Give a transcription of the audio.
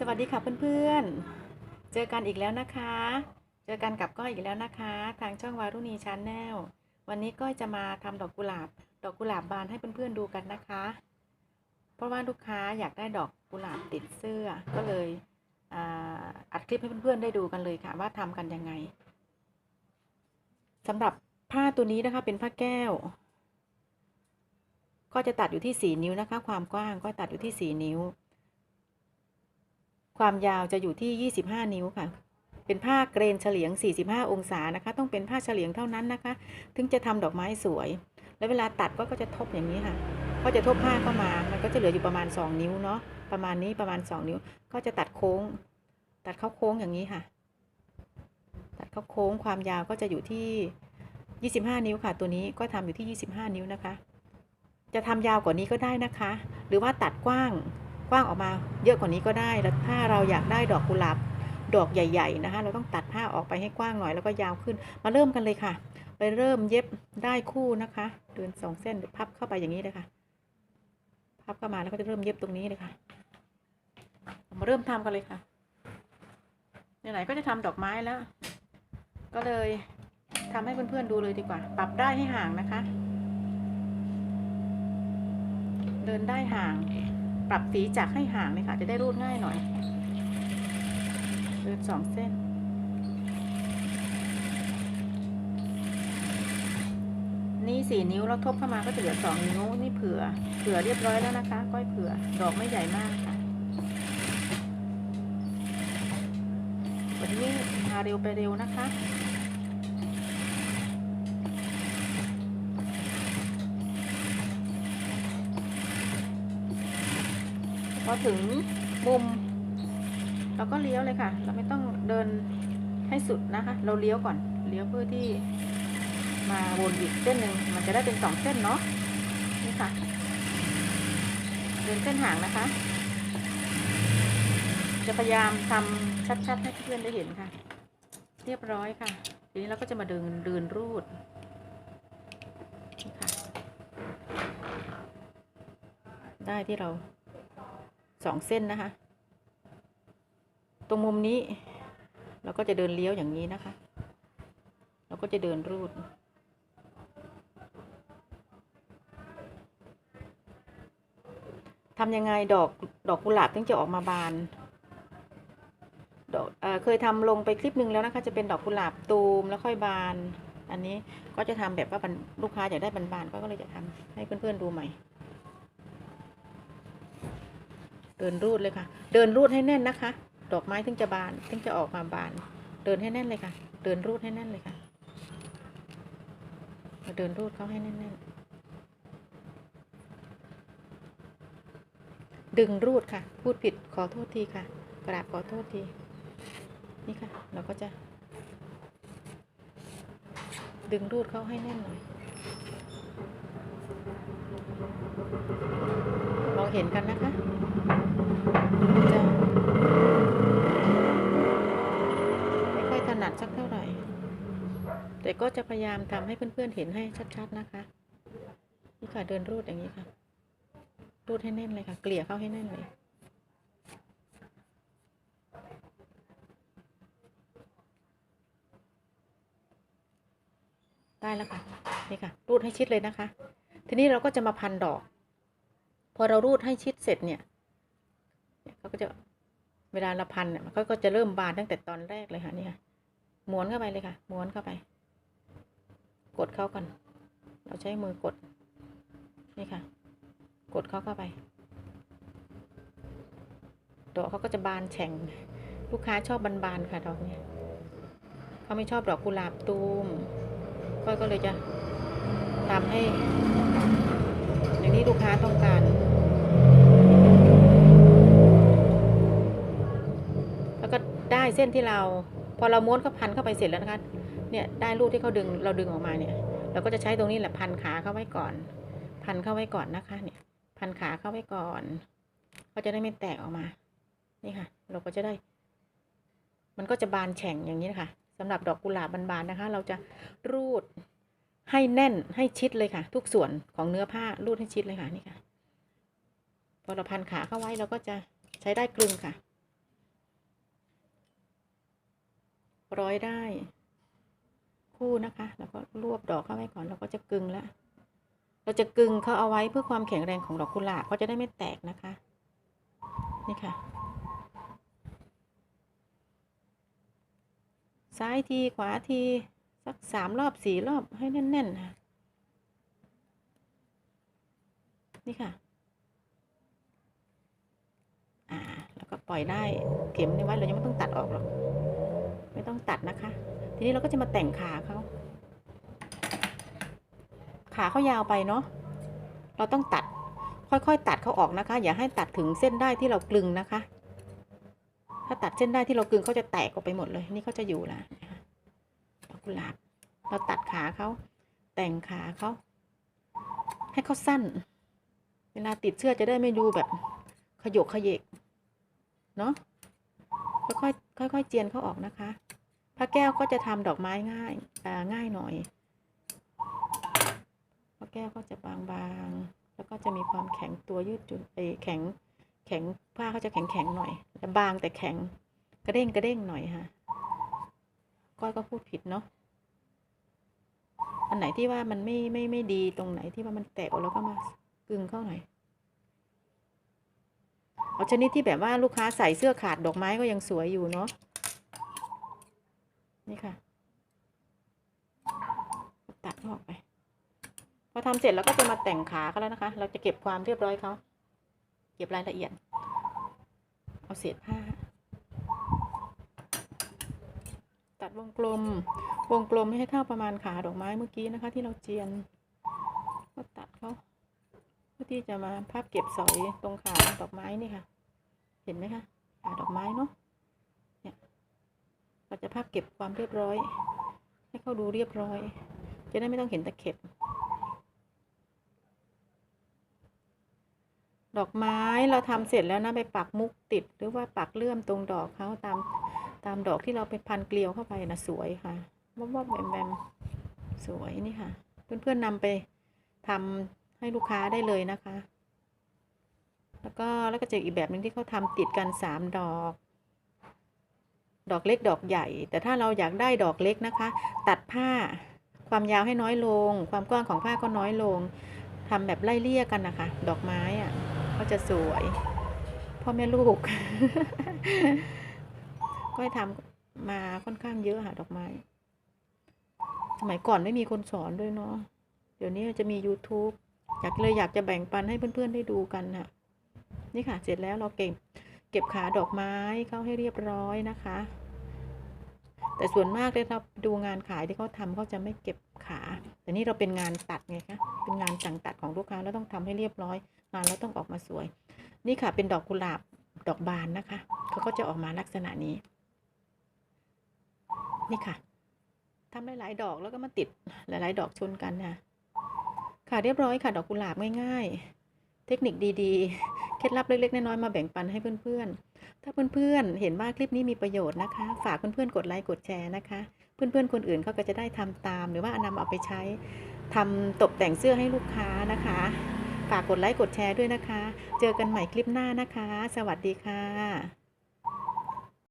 สวัสดีค่ะเพื่อนๆ เจอกันอีกแล้วนะคะ เจอกันกับก้อยอีกแล้วนะคะ ทางช่องวารุณีชาแนล วันนี้ก้อยจะมาทำดอกกุหลาบ ดอกกุหลาบบานให้เพื่อนๆดูกันนะคะ เพราะว่าลูกค้าอยากได้ดอกกุหลาบติดเสื้อ ก็เลยอัดคลิปให้เพื่อนๆได้ดูกันเลยค่ะ ว่าทำกันยังไงสำหรับผ้าตัวนี้นะคะเป็นผ้าแก้ว ก็จะตัดอยู่ที่ 4 นิ้วนะคะ ความกว้างก็ตัดอยู่ที่ 4 นิ้ว ความยาวจะอยู่ที่ 25 นิ้วค่ะ เป็นผ้าเกรนเฉลียง 45 องศานะคะ ต้องเป็นผ้าเฉลียงเท่านั้นนะคะ ถึงจะทำดอกไม้สวย แล้วเวลาตัดก็ก็จะทบอย่างนี้ค่ะ ก็จะทบผ้าเข้ามา มันก็จะเหลืออยู่ประมาณ 2 นิ้วเนาะ ประมาณนี้ประมาณ 2 นิ้ว ก็จะตัดโค้ง ตัดเข้าโค้งอย่างนี้ค่ะ ตัดเข้าโค้งความยาวก็จะอยู่ที่ 25 นิ้วค่ะ ตัวนี้ก็ทำอยู่ที่ 25 นิ้วนะคะ จะทำยาวกว่านี้ก็ได้นะคะ หรือว่าตัดกว้าง กว้างออกมาเยอะกว่านี้ก็ได้แล้วถ้าเราอยากได้ดอกกุหลาบดอกใหญ่ ๆ นะคะ เราต้องตัดผ้าออกไปให้กว้างหน่อยแล้วก็ยาวขึ้น มาเริ่มกันเลยค่ะ ไปเริ่มเย็บได้คู่นะคะ เดินสองเส้นพับเข้าไปอย่างนี้เลยค่ะ พับเข้ามาแล้วก็จะเริ่มเย็บตรงนี้เลยค่ะ มาเริ่มทำกันเลยค่ะไหนๆก็จะทำดอกไม้แล้ว ก็เลยทำให้เพื่อนๆดูเลยดีกว่า ปรับได้ให้ห่างนะคะ เดินได้ห่าง ปรับสีจักให้ห่างเลยค่ะ จะได้รูดง่ายหน่อยเดินสองเส้น นี่สี่นิ้วแล้วทบเข้ามาก็จะเหลือสองนิ้วนี่เผื่อ เผื่อเรียบร้อยแล้วนะคะ ก้อยเผื่อ ดอกไม่ใหญ่มากค่ะ วันนี้มาเร็วไปเร็วนะคะ พอถึงมุม เราก็เลี้ยวเลยค่ะ เราไม่ต้องเดินให้สุดนะคะ เราเลี้ยวก่อน เลี้ยวเพื่อที่มาวนอีกเส้นหนึ่งมันจะได้เป็นสองเส้นเนาะนี่ค่ะเดินเส้นห่างนะคะ จะพยายามทำชัดๆให้เพื่อนได้เห็นค่ะ เรียบร้อยค่ะ ทีนี้เราก็จะมาเดินเดินรูดนี่ค่ะ ได้ที่เรา สองเส้นนะคะ ตรงมุมนี้ เราก็จะเดินเลี้ยวอย่างนี้นะคะ เราก็จะเดินรูด ทำยังไงดอกดอกกุหลาบถึงจะออกมาบานดอกเเคยทำลงไปคลิปหนึ่งแล้วนะคะ จะเป็นดอกกุหลาบตูมแล้วค่อยบาน อันนี้ก็จะทำแบบว่าบานลูกค้าอยากได้บานๆก็เลยจะทำให้เพื่อนๆดูใหม่ เดินรูดเลยค่ะ เดินรูดให้แน่นนะคะ ดอกไม้ถึงจะบานถึงจะออกมาบาน เดินให้แน่นเลยค่ะ เดินรูดให้แน่นเลยค่ะมาเดินรูดเขาให้แน่นๆดึงรูดค่ะ พูดผิดขอโทษทีค่ะ กราบขอโทษที นี่ค่ะ เราก็จะ ดึงรูดเขาให้แน่นหน่อยมองเห็นกันนะคะ ไม่ค่อยถนัดสักเท่าไหร่ แต่ก็จะพยายามทำให้เพื่อนๆเห็นให้ชัดๆนะคะ นี่ค่ะเดินรูดอย่างนี้ค่ะ รูดให้แน่นเลยค่ะ เกลี่ยเข้าให้แน่นเลยได้แล้วค่ะนี่ค่ะ รูดให้ชิดเลยนะคะ ทีนี้เราก็จะมาพันดอก พอเรารูดให้ชิดเสร็จเนี่ย เนี่ยเขาก็จะเวลาเราพันเนี่ยมันก็จะเริ่มบานตั้งแต่ตอนแรกเลยค่ะนี่ค่ะม้วนเข้าไปเลยค่ะม้วนเข้าไป กดเข้ากัน เราใช้มือกดนี่ค่ะ กดเข้าเข้าไปดอกเขาก็จะบานแฉ่ง ลูกค้าชอบบานๆค่ะดอกเนี้ยเขาไม่ชอบดอกกุหลาบตูมก้อยก็เลยจะทำให้ อย่างนี้ลูกค้าต้องการ แล้วก็ได้ เส้นที่เรา พอเราม้วนก็พันเข้าไปเสร็จแล้วนะคะ เนี่ยได้รูปที่เขาดึงเราดึงออกมาเนี่ย เราก็จะใช้ตรงนี้แหละพันขาเข้าไว้ก่อน พันเข้าไว้ก่อนนะคะ เนี่ย พันขาเข้าไว้ก่อนเขาจะได้ไม่แตกออกมา นี่ค่ะ เราก็จะได้ มันก็จะบานแฉ่งอย่างนี้นะคะสำหรับดอกกุหลาบบานๆนะคะ เราจะรูดให้แน่นให้ชิดเลยค่ะ ทุกส่วนของเนื้อผ้ารูดให้ชิดเลยค่ะนี่ค่ะ พอเราพันขาเข้าไว้เราก็จะใช้ได้กลึงค่ะ ร้อยได้ คู่นะคะ แล้วก็รวบดอกเข้าไว้ก่อน แล้วก็จะกึงแล้วเราจะกึงเขาเอาไว้เพื่อความแข็งแรงของดอกกุหลาบเขาจะได้ไม่แตกนะคะ นี่ค่ะ ซ้ายทีขวาทีสักสามรอบสี่รอบให้แน่นๆค่ะนี่ค่ะ อ่า แล้วก็ปล่อยได้เข็มนี่ไว้เรายังไม่ต้องตัดออกหรอก ไม่ต้องตัดนะคะ ทีนี้เราก็จะมาแต่งขาเขาขาเขายาวไปเนาะเราต้องตัดค่อยๆ ตัดเขาออกนะคะ อย่าให้ตัดถึงเส้นได้ที่เรากลึงนะคะ ถ้าตัดเส้นได้ที่เรากลึงเขาจะแตกออกไปหมดเลย นี่เขาจะอยู่ละนะคะดอกกุหลาบเราตัดขาเขาแต่งขาเขาให้เขาสั้น เวลาติดเสื้อจะได้ไม่ดูแบบขยกขยเยกเนาะค่อยๆค่อยๆเจียนเขาออกนะคะ พระแก้วก็จะทำดอกไม้ง่ายอ่าง่ายหน่อยพระแก้วก็จะบางๆ แล้วก็จะมีความแข็งตัวยืดจุนเอแข็งแข็งผ้าเขาจะแข็งแข็งๆหน่อยแต่บางแต่แข็งกระเด้งกระเด้งหน่อยค่ะ ก้อยก็พูดผิดเนาะอันไหนที่ว่ามันไม่ไม่ไม่ดีตรงไหนที่ว่ามันแตกออกแล้วก็มากึงเข้าหน่อยเอาชนิดที่แบบว่าลูกค้าใส่เสื้อขาดดอกไม้ก็ยังสวยอยู่เนาะ นี่ค่ะ ตัดออกไป พอทำเสร็จแล้วก็จะมาแต่งขาเขาแล้วนะคะ เราจะเก็บความเรียบร้อยเขาเก็บรายละเอียด เอาเศษผ้า ตัดวงกลม วงกลมให้เท่าประมาณขาดอกไม้เมื่อกี้นะคะ ที่เราเจียน ก็ตัดเขาเพื่อที่จะมาพับเก็บสอยตรงขาดอกไม้นี่ค่ะ เห็นไหมคะขาดอกไม้เนาะ เราจะพับเก็บความเรียบร้อย ให้เขาดูเรียบร้อย จะได้ไม่ต้องเห็นตะเข็บ ดอกไม้เราทำเสร็จแล้วนะไปปักมุกติด หรือว่าปักเลื่อมตรงดอกเขาตามตามดอกที่เราไปพันเกลียวเข้าไปนะสวยค่ะวอบวบแบมแบมสวยนี่ค่ะ เพื่อนๆนำไปทำให้ลูกค้าได้เลยนะคะ แล้วก็แล้วก็จะอีกแบบหนึ่งที่เขาทำติดกันสามดอก ดอกเล็กดอกใหญ่ แต่ถ้าเราอยากได้ดอกเล็กนะคะ ตัดผ้าความยาวให้น้อยลง ความกว้างของผ้าก็น้อยลงทำแบบไล่เลี่ยกันนะคะ ดอกไม้อะก็จะสวยพ่อแม่ลูก ก็ให้ทำมาค่อนข้างเยอะค่ะดอกไม้ สมัยก่อนไม่มีคนสอนด้วยเนาะเดี๋ยวนี้จะมี YouTube อยากเลยอยากจะแบ่งปันให้เพื่อนๆได้ดูกันค่ะนี่ค่ะ เสร็จแล้วเราเก็บ เก็บขาดอกไม้เข้าให้เรียบร้อยนะคะ แต่ส่วนมากเลยเราดูงานขายที่เขาทำเขาจะไม่เก็บขา แต่นี่เราเป็นงานตัดไงคะเป็นงานสั่งตัดของลูกค้าแล้วต้องทำให้เรียบร้อย งานแล้วต้องออกมาสวย นี่ค่ะเป็นดอกกุหลาบดอกบานนะคะเขาก็จะออกมาลักษณะนี้ นี่ค่ะทำหลายๆดอกแล้วก็มาติดหลาย ๆ ดอกชนกันค่ะค่ะเรียบร้อยค่ะดอกกุหลาบง่าย ๆ เทคนิคดี ๆ เคล็ดลับเล็กๆน้อยๆมาแบ่งปันให้เพื่อนๆ ถ้าเพื่อนๆ เห็นว่าคลิปนี้มีประโยชน์นะคะ ฝากเพื่อนๆ กดไลค์กดแชร์นะคะ เพื่อนๆ คนอื่นเขาก็จะได้ทำตาม หรือว่านำเอาไปใช้ทำตกแต่งเสื้อให้ลูกค้านะคะ ฝากกดไลค์กดแชร์ด้วยนะคะ เจอกันใหม่คลิปหน้านะคะ สวัสดีค่ะ